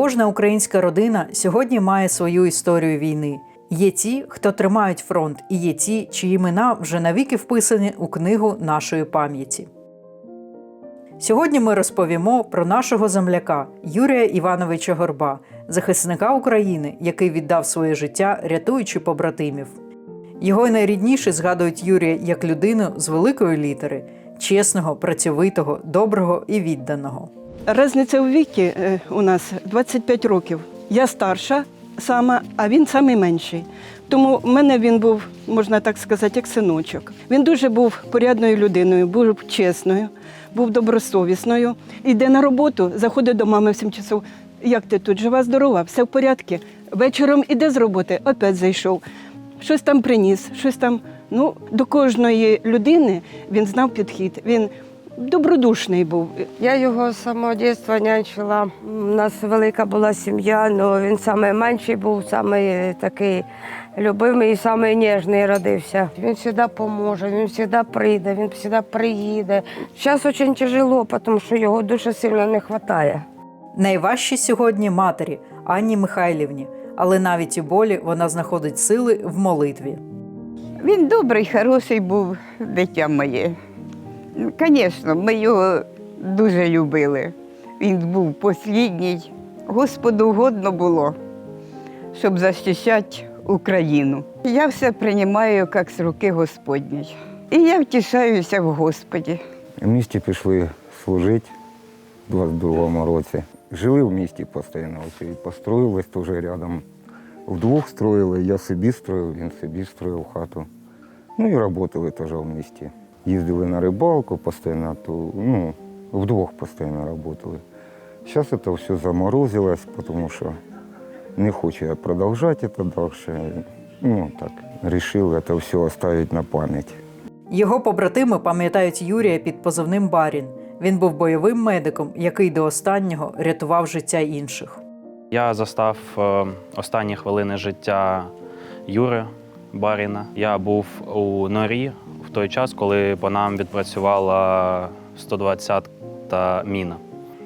Кожна українська родина сьогодні має свою історію війни. Є ті, хто тримають фронт, і є ті, чиї імена вже навіки вписані у книгу нашої пам'яті. Сьогодні ми розповімо про нашого земляка Юрія Івановича Горба, захисника України, який віддав своє життя, рятуючи побратимів. Його найрідніше згадують Юрія як людину з великої літери, чесного, працьовитого, доброго і відданого. Різниця у віці е, у нас 25 років. Я старша сама, а він самий менший. Тому в мене він був, можна так сказати, як синочок. Він дуже був порядною людиною, був чесною, був добросовісною. Йде на роботу, заходить до мами в 7 часов. Як ти тут жива, здорова, все в порядку. Вечором іде з роботи, опять зайшов. Щось там приніс, щось там. Ну, до кожної людини він знав підхід. Він добродушний був. Я його з самого дитинства нянчила. У нас велика була сім'я, але він найменший був, самий такий любимий і самий ніжний родився. Він завжди поможе, він завжди прийде, він завжди приїде. Зараз дуже тяжело, тому що його дуже сильно не вистачає. Найважче сьогодні матері Анні Михайлівні, але навіть у болі вона знаходить сили в молитві. Він добрий, хороший був, дитя моє. Звісно, ми його дуже любили. Він був послідній. Господу угодно було, щоб захищати Україну. Я все приймаю як з руки Господньої. І я втішаюся в Господі. В місті пішли служити в 22-му році. Жили в місті постійно, і построїлись теж рядом. Вдвох строїли, я собі строїв, він собі строїв хату. Ну і працювали теж в місті. Їздили на рибалку постійно, то, ну, вдвох постійно працювали. Зараз це все заморозилось, тому що не хочу я продовжувати це далі. Ну так, вирішив це все оставити на пам'ять. Його побратими пам'ятають Юрія під позивним Барін. Він був бойовим медиком, який до останнього рятував життя інших. Я застав е, останні хвилини життя Юри Баріна. Я був у норі той час, коли по нам відпрацювала 120-та міна.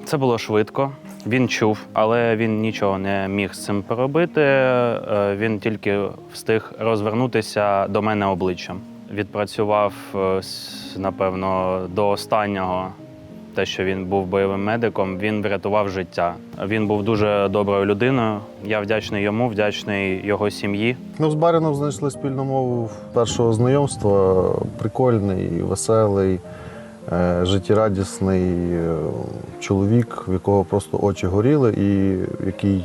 Це було швидко. Він чув, але він нічого не міг з цим поробити. Е, Він тільки встиг розвернутися до мене обличчям. Відпрацював, е, напевно, до останнього те, що він був бойовим медиком, він врятував життя. Він був дуже доброю людиною. Я вдячний йому, вдячний його сім'ї. Ну, з Баріном знайшли спільну мову першого знайомства. Прикольний, веселий, е, життєрадісний е, чоловік, в якого просто очі горіли, і який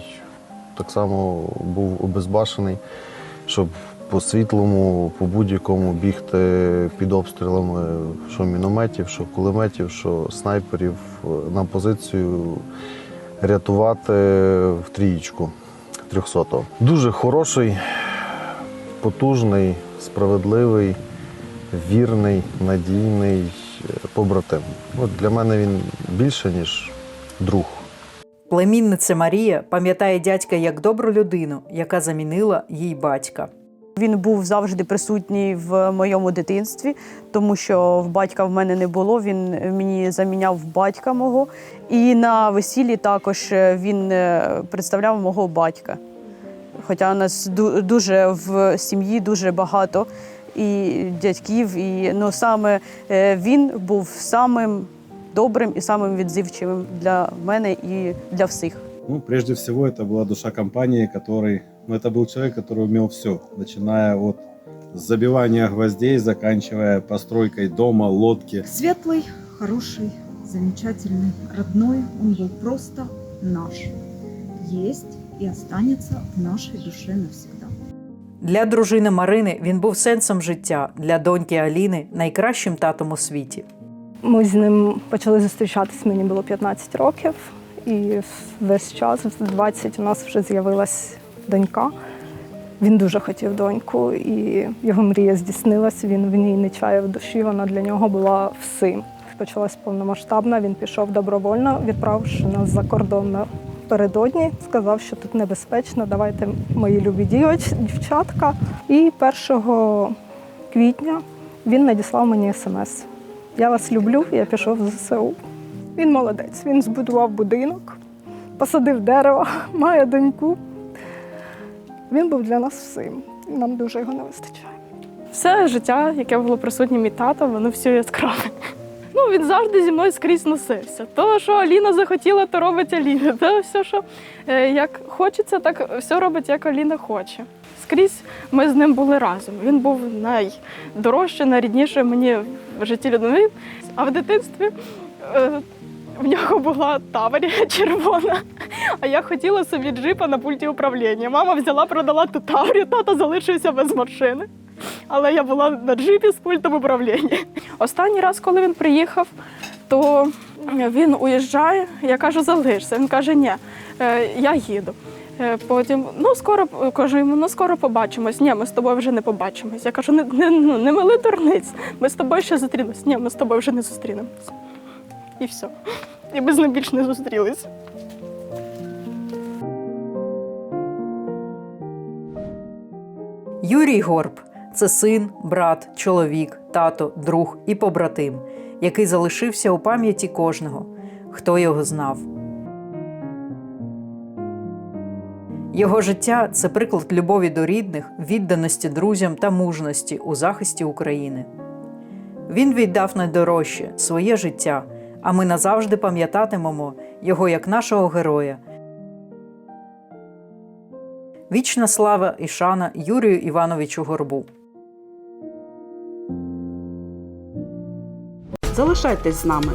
так само був обезбашений, щоб по світлому, по будь-якому бігти під обстрілами, що мінометів, що кулеметів, що снайперів е, на позицію рятувати в трієчку 300 Дуже хороший, потужний, справедливий, вірний, надійний е, побратим. От для мене він більше, ніж друг. Племінниця Марія пам'ятає дядька як добру людину, яка замінила їй батька. Він був завжди присутній в моєму дитинстві, тому що в батька в мене не було. Він мені заміняв батька мого. І на весіллі також він е, представляв мого батька. Хоча у нас ду- дуже в сім'ї дуже багато і дядьків, і ну саме е, він був самим добрим і самим відзивчивим для мене і для всіх. Ну, прежде всего, это была душа компании, который, ну, это был человек, который умел все, начиная от забивания гвоздей, заканчивая постройкой дома, лодки. Светлый, хороший, замечательный, родной. Он был просто наш. Есть и останется в нашей душе навсегда. Для дружини Марини він був сенсом життя, для доньки Аліни найкращим татом у світі. Ми з ним почали зустрічатись, мені було 15 років, і весь час, в 20, у нас вже з'явилась донька. Він дуже хотів доньку, і його мрія здійснилась. Він в ній не чаяв душі, вона для нього була всім. Почалась повномасштабна, він пішов добровольно, відправивши нас за кордон напередодні. Сказав, що тут небезпечно, давайте мої любі дівчатка. І 1 квітня він надіслав мені смс. Я вас люблю, я пішов в ЗСУ. Він молодець. Він збудував будинок, посадив дерево, має доньку. Він був для нас всім. і Нам дуже його не вистачає. Все життя, яке було присутнє мій тато, воно все яскраве. Ну, він завжди зі мною скрізь носився. То, що Аліна захотіла, то робить Аліна. То все, що е, як хочеться, так все робить, як Аліна хоче. Скрізь ми з ним були разом. Він був найдорожчий, найрідніший мені в житті людини. А в дитинстві е, в нього була таврія червона. А я хотіла собі джипа на пульті управління. Мама взяла, продала ту таврію, тато залишився без машини. Але я була на джипі з пультом управління. Останній раз, коли він приїхав, то він уїжджає. Я кажу, залишся. Він каже, ні, е, я їду. Е, Потім, ну скоро кажу йому, ну скоро побачимось. Ні, ми з тобою вже не побачимось. Я кажу, не, не, не мили дурниць. Ми з тобою ще зустрінемось. Ні, ми з тобою вже не зустрінемось. І все. І ми з ним більше не зустрілись. Юрій Горб це син, брат, чоловік, тато, друг і побратим, який залишився у пам'яті кожного, хто його знав. Його життя це приклад любові до рідних, відданості друзям та мужності у захисті України. Він віддав найдорожче своє життя, а ми назавжди пам'ятатимемо його як нашого героя. Вічна слава і шана Юрію Івановичу Горбу. Залишайтесь з нами.